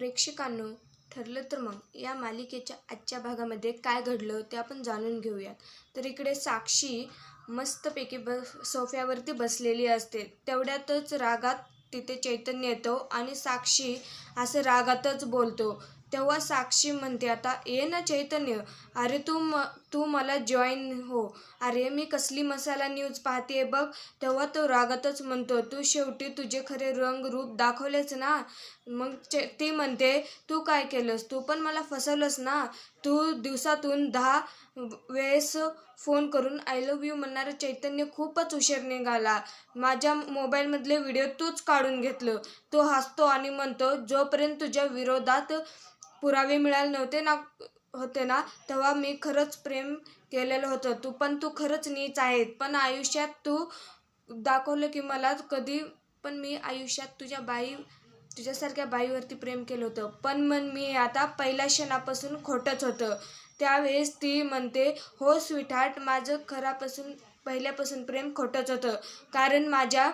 प्रेक्षकांनो ठरलं तर मग. या मालिकेच्या आजच्या भागामध्ये काय घडलं ते आपण जाणून घेऊयात. तर इकडे साक्षी मस्तपैकी ब सोफ्यावरती बसलेली असते. तेवढ्यातच रागात तिथे चैतन्य येतो आणि साक्षी असं रागातच बोलतो. तेव्हा साक्षी म्हणते आता ये ना चैतन्य. अरे तू म तू मला जॉईन हो. अरे मी कसली मसाला न्यूज पाहते बघ. तेव्हा तो रागातच म्हणतो तू शेवटी तुझे खरे रंग रूप दाखवलेच ना? मग चे ती म्हणते तू काय केलंस? तू पण मला फसवलंस ना? तू दिवसातून दहा वेळेस फोन करून आय लव्ह यू म्हणणारं चैतन्य खूपच उशीर निघाला. माझ्या मोबाईलमधले व्हिडिओ तूच काढून घेतलं. तो हसतो आणि म्हणतो जोपर्यंत तुझ्या विरोधात पुरावे मिळाले नव्हते ना होते ना तेव्हा मी खरंच प्रेम केलेलं होतं. तू पण तू खरंच नीच आहे पण आयुष्यात तू दाखवलं की मला कधी पण मी आयुष्यात तुझ्या बाई तुझ्यासारख्या बाईवरती प्रेम केलं होतं. पण मन मी आता पहिल्या क्षणापासून खोटंच होतं. त्यावेळेस ती म्हणते हो स्वीटहार्ट माझं खरापासून पहिल्यापासून प्रेम खोटंच होतं. कारण माझ्या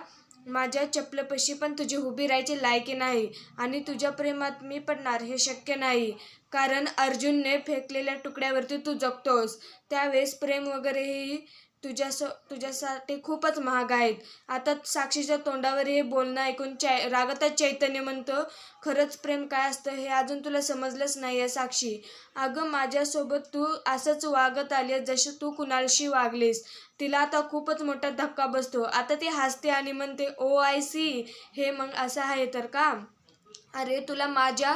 माझ्या चपलपशी पण तुझी उभी राहायची लायकी नाही आणि तुझ्या प्रेमात मी पडणार हे शक्य नाही. कारण अर्जुनने फेकलेल्या तुकड्यावरती तू जगतोस. त्यावेळेस प्रेम वगैरेही तुझ्यास तुझ्यासाठी खूपच महाग आहेत. आता साक्षीच्या तोंडावर हे बोलणं ऐकून चै रागातच चैतन्य म्हणतं खरंच प्रेम काय असतं हे अजून तुला समजलंच नाही आहे साक्षी. अगं माझ्यासोबत तू असंच वागत आली आहेस जशी तू कुणालशी वागलीस. तिला आता खूपच मोठा धक्का बसतो. आता ती हसते आणि म्हणते ओ आय सी हे मग असं आहे तर का? अरे तुला माझ्या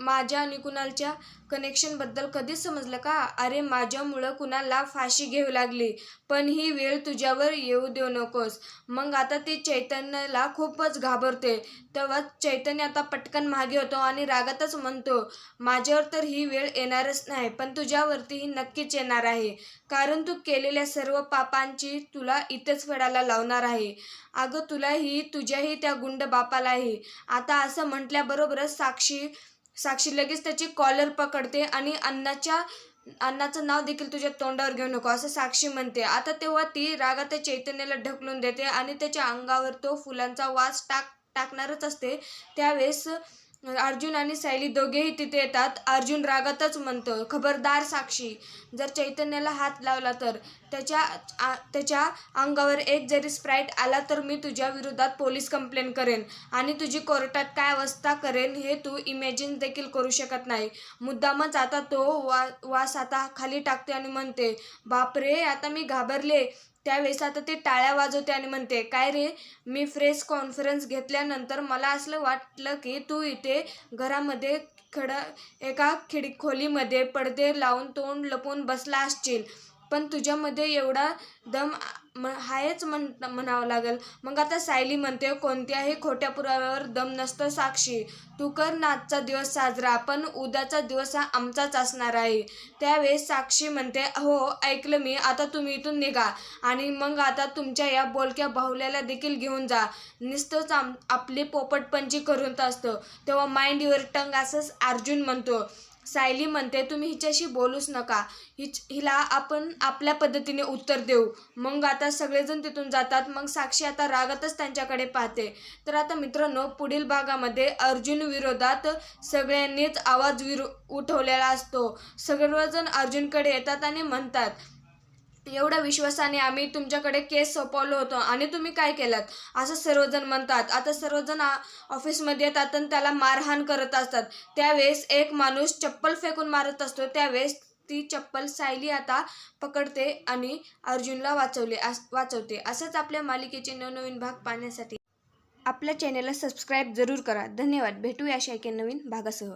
माझ्या आणि कुणालच्या कनेक्शनबद्दल कधीच समजलं का? अरे माझ्यामुळं कुणाला फाशी घेऊ लागली. पण ही वेळ तुझ्यावर येऊ देऊ नकोस. मग आता ती चैतन्याला खूपच घाबरते. तेव्हा चैतन्य आता पटकन मागे होतो आणि रागातच म्हणतो माझ्यावर तर ही वेळ येणारच नाही पण तुझ्यावरती ही नक्कीच येणार आहे. कारण तू केलेल्या सर्व पापांची तुला इथेच फेडायला लावणार आहे. अगं तुलाही तुझ्याही त्या गुंड बापालाही. आता असं म्हटल्याबरोबरच साक्षी साक्षी लगेच त्याची कॉलर पकडते आणि अन्नाच्या अन्नाचं नाव देखील तुझ्या तोंडावर घेऊ नको असं साक्षी म्हणते. आता तेव्हा ती रागात चैतन्याला ढकलून देते आणि त्याच्या अंगावर तो फुलांचा वास टाक टाकणारच असते. त्यावेळेस अर्जुन आणि सायली दोघेही तिथे येतात. अर्जुन रागातच म्हणतो खबरदार साक्षी जर चैतन्याला हात लावला तर त्याच्या आ त्याच्या अंगावर एक जरी स्प्राईट आला तर मी तुझ्या विरोधात पोलीस कंप्लेंट करेन आणि तुझी कोर्टात काय अवस्था करेन हे तू इमॅजिन देखील करू शकत नाही. मुद्दामच आता तो वा वास आता खाली टाकते आणि म्हणते बापरे आता मी घाबरले. त्यावेळेस आता ते टाळ्या वाजवते आणि म्हणते काय रे मी फ्रेश कॉन्फरन्स घेतल्यानंतर मला असलं वाटलं की तू इथे घरामध्ये खड एका खिड खोलीमध्ये पडदे लावून तोंड लपून बसला असशील. पण तुझ्यामध्ये एवढा दम म आहेच म्हण म्हणावं लागेल. मग आता सायली म्हणते कोणत्याही खोट्या पुराव्यावर दम नसतं साक्षी. तू कर ना आजचा दिवस साजरा पण उद्याचा दिवस हा आमचाच असणार आहे. त्यावेळेस साक्षी म्हणते हो ऐकलं मी. आता तुम्ही इथून निघा आणि मग आता तुमच्या या बोलक्या बाहुल्याला देखील घेऊन जा. नुसतंच आम आपली पोपटपंची करून असतं. तेव्हा माइंड युअर टंग असंच अर्जुन म्हणतो सायली म्हणते तुम्ही हिच्याशी बोलूच नका. हिच हिला आपण आपल्या पद्धतीने उत्तर देऊ. मग आता सगळेजण तिथून जातात. मग साक्षी आता रागातच त्यांच्याकडे पाहते. तर आता मित्रांनो पुढील भागामध्ये अर्जुन विरोधात सगळ्यांनीच आवाज विरो उठवलेला असतो. सगळेजण अर्जुनकडे येतात आणि म्हणतात एवढ्या विश्वासाने आम्ही तुमच्याकडे केस सोपवलो होतो. आणि तुम्ही काय केलात? असं सर्वजण म्हणतात. आता सर्वजण ऑफिसमध्ये येतात आणि त्याला मारहाण करत असतात. त्यावेळेस एक माणूस चप्पल फेकून मारत असतो. त्यावेळेस ती चप्पल सायली आता पकडते आणि अर्जुनला वाचवले वाचवते. असंच आपल्या मालिकेचे नवनवीन भाग पाहण्यासाठी आपल्या चॅनेलला सबस्क्राईब जरूर करा. धन्यवाद. भेटूया अशा एका नवीन भागासह.